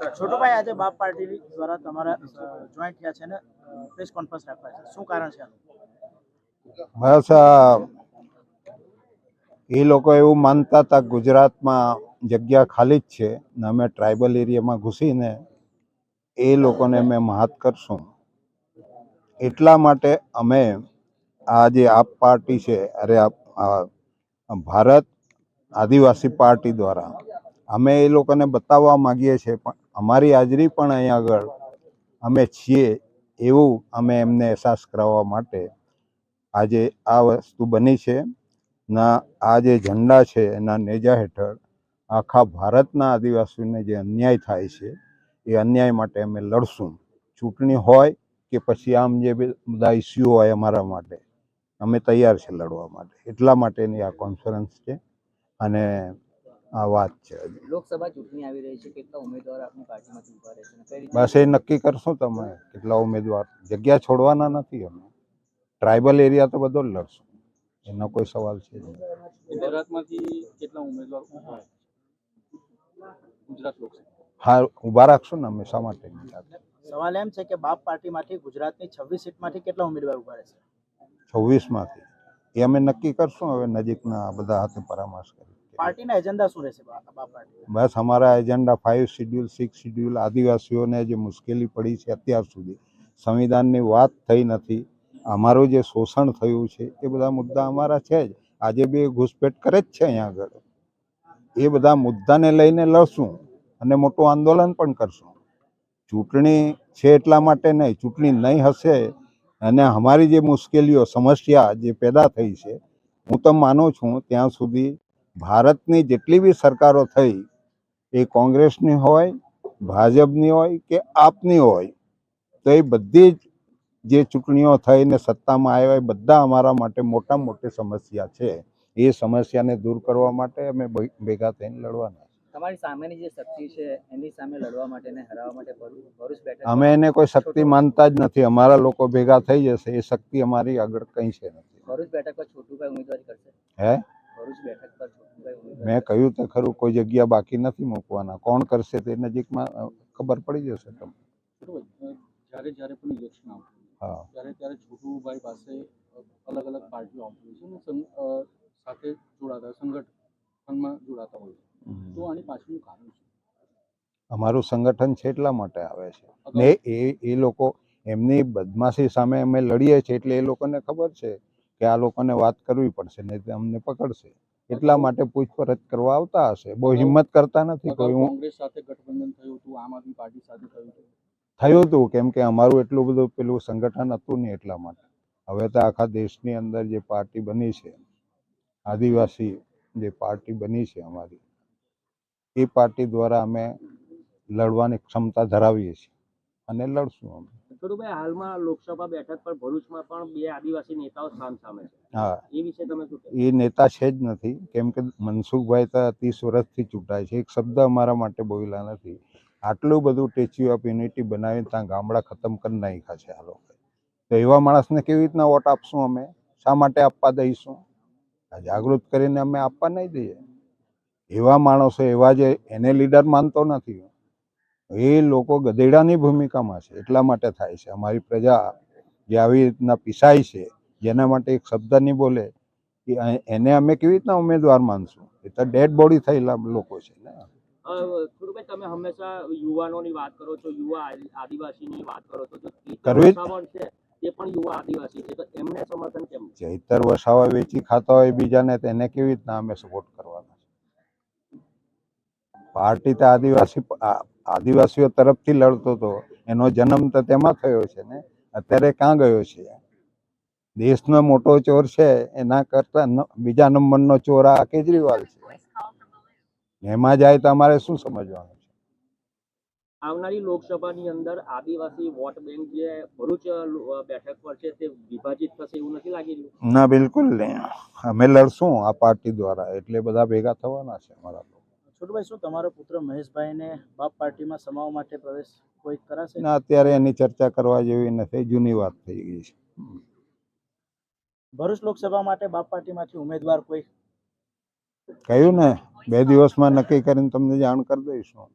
છોટુભાઈ આજે બાપ પાર્ટી દ્વારા તમારા જોઈન્ટ થયા છે ને પ્રેસ કોન્ફરન્સ રાખવા છે. શું કારણ છે બસ એ લોકો એવું માનતા હતા ગુજરાતમાં જગ્યા ખાલી જ છે ને અમે ટ્રાઇબલ એરિયામાં ઘૂસીને એ લોકોને અમે મહાત કરશું. એટલા માટે અમે આ જે આપ પાર્ટી છે, અરે આ ભારત આદિવાસી પાર્ટી દ્વારા અમે એ લોકોને બતાવવા માગીએ છીએ, પણ અમારી હાજરી પણ અહીં આગળ અમે છીએ એવું અમે એમને અહેસાસ કરાવવા માટે આજે આ વસ્તુ બની છે. ના, આ જે ઝંડા છે એના નેજા હેઠળ આખા ભારતના આદિવાસીઓને જે અન્યાય થાય છે, એ અન્યાય માટે અમે લડશું. ચૂંટણી હોય કે પછી આમ જે બધા ઇસ્યુ હોય અમારા માટે, અમે તૈયાર છે લડવા માટે. એટલા માટેની આ કોન્ફરન્સ છે. અને આ વાત છે. લોકસભા ચૂંટણી આવી રહી છે કેટલા ઉમેદવાર આપની પાર્ટીમાંથી ઊભા રહેશે અને કઈ રીતે બસ એ નક્કી કરશું તમે કેટલા ઉમેદવાર. જગ્યા છોડવાના નથી અમે. ટ્રાઇબલ એરિયા તો બધો જ લડશું. એનો કોઈ સવાલ છે જ નહીં. ગુજરાતમાંથી કેટલા ઉમેદવાર ઊભા ગુજરાત લોકસભા. હા ઊભા રાખશું ને અમે શા માટે નહીં રાખીએ? સવાલ એમ છે કે બાપ પાર્ટીમાંથી ગુજરાતની છવ્વીસ સીટમાંથી કેટલા ઉમેદવાર ઊભા રહેશે છવ્વીસમાંથી. એ અમે નક્કી કરશું હવે નજીકના બધા હાથે પરામર્શ કરી. પાર્ટીના એજન્ડા શું રહેશે બસ અમારા agenda five schedule six schedule આદિવાસીઓને જે મુશ્કેલી પડી છે અત્યાર સુધી, સંવિધાનની વાત થઈ નથી, અમારું જે શોષણ થયું છે, એ બધા મુદ્દા અમારા છે જ. આજે બી ઘૂસપેટ કરે જ છે અહીંયા આગળ. એ બધા મુદ્દાને લઈને લડશું અને મોટું આંદોલન પણ કરશું. ચૂંટણી છે એટલા માટે નહીં, ચૂંટણી નહીં હશે અને અમારી જે મુશ્કેલીઓ, સમસ્યા જે પેદા થઈ છે, હું તો માનું છું ત્યાં સુધી ભારતની જેટલી બી સરકારો થઈ એ કોંગ્રેસની હોય ભાજપની હોય કે આપની હોય તો એ બધી જ જે ચૂંટણીઓ થઈને સત્તામાં આવ્યા એ બધા અમારા માટે મોટા મોટી સમસ્યા છે. એ સમસ્યાને દૂર કરવા માટે અમે ભેગા થઈને લડવાના તમારી સામેની જે શક્તિ છે એની સામે લડવા માટે હરાવવા અમે એને કોઈ શક્તિ માનતા જ નથી. અમારા લોકો ભેગા થઈ જશે. એ શક્તિ અમારી આગળ કંઈ છે નથી. ભરૂચ બેઠક પર છોટુભાઈ ઉમેદવારી કરશે. હે ભરૂચ બેઠક પર છોટુભાઈ ઉમેદવારી મેં કહ્યું તો ખરું કોઈ જગ્યા બાકી નથી મૂકવાના. કોણ કરશે તે નજીકમાં ખબર પડી જશે તમને. જ્યારે જ્યારે પણ ઇલેક્શન આવતું હા. ત્યારે ત્યારે છોટુભાઈ પાસે અલગ અલગ પાર્ટીઓ આવતી હોય છે અને સાથે જોડાતા સંગઠનમાં જોડાતા હોય છે. તો આની પાછળનું કારણ છે અમારું સંગઠન છે એટલા માટે આવે છે. ને એ એ લોકો એમની બદમાશી સામે અમે લડીએ છીએ એટલે એ લોકોને ખબર છે કે આ લોકોને વાત કરવી પડશે નહીં તો અમને પકડશે. એટલા માટે પૂછપરછ કરવા આવતા હશે? બહુ હિંમત કરતા નથી કોઈ હું કોંગ્રેસ સાથે ગઠબંધન થયું હતું આમ આદમી પાર્ટી સાથે થયું હતું. થયું હતું કેમ કે અમારું એટલું બધું પેલું સંગઠન હતું નહીં એટલા માટે. હવે તો આખા દેશની અંદર જે પાર્ટી બની છે આદિવાસી જે પાર્ટી બની છે અમારી એ પાર્ટી દ્વારા અમે લડવાની ક્ષમતા ધરાવીએ છીએ. અને લડશું અમે. છોટુભાઈ હાલમાં લોકસભા બેઠક પર ભરૂચમાં પણ બે આદિવાસી નેતાઓ સામ સામે છે. હા. એ વિશે તમે શું એ નેતા છે જ નથી. કેમ કે મનસુખભાઈ તો ત્રીસ વર્ષથી ચૂંટાય છે. એક શબ્દ અમારા માટે બોલ્યા નથી. આટલું બધું સ્ટેચ્યુ ઓફ યુનિટી બનાવીને ત્યાં ગામડા ખતમ કરી નાખ્યા છે આ લોકો તો એવા માણસને કેવી રીતના વોટ આપશું અમે? શા માટે આપવા દઈશું? આ જાગૃત કરીને અમે આપવા નહીં દઈએ. એવા માણસો એવા જે એને લીડર માનતો નથી. એ લોકો ગધેડાની ભૂમિકામાં છે એટલા માટે થાય છે. અમારી પ્રજા જે આવી રીતના પીસાય છે જેના માટે એક શબ્દ નહીં બોલે કે એને અમે કેવી રીતના ઉમેદવાર માનશું? એ તો ડેડ બોડી થયેલા લોકો છે ને. તમે હંમેશા યુવાનોની વાત કરો છો યુવા આદિવાસીની વાત કરો છો. કરવી જ- વસાવણ છે તે પણ યુવા આદિવાસી છે તો એમને સમર્થન કેમ? ચૈતર વસાવા વેચી ખાતા હોય બીજાને તો એને કેવી રીતના અમે સપોર્ટ કરવાના પાર્ટી તો આદિવાસી આદિવાસીઓ તરફથી લડતો હતો. એનો જન્મ તો તેમાં થયો છે ને. અત્યારે ક્યાં ગયો છે? દેશનો મોટો ચોર છે એના કરતા બીજા નંબરનો ચોર આ કેજરીવાલ છે. એમાં જાય તો અમારે શું સમજવાનું છે? આવનારી લોકસભાની અંદર આદિવાસી વોટ બેંક જે ભરૂચ બેઠક પર છે તે વિભાજિત થશે એવું નથી લાગી રહ્યું? ના બિલકુલ નહીં. અમે લડશું આ પાર્ટી દ્વારા. એટલે બધા ભેગા થવાના છે અમારા છોટુભાઈ શું તમારો પુત્ર મહેશભાઈને બાપ પાર્ટીમાં સમાવવા માટે પ્રવેશ કોઈ કરાશે? ના અત્યારે એની ચર્ચા કરવા જેવી નથી જૂની વાત થઈ ગઈ છે. ભરૂચ લોકસભા માટે બાપ પાર્ટીમાંથી ઉમેદવાર કોઈ? કહ્યું ને બે દિવસમાં નક્કી કરીને તમને જાણ કરી દઈશું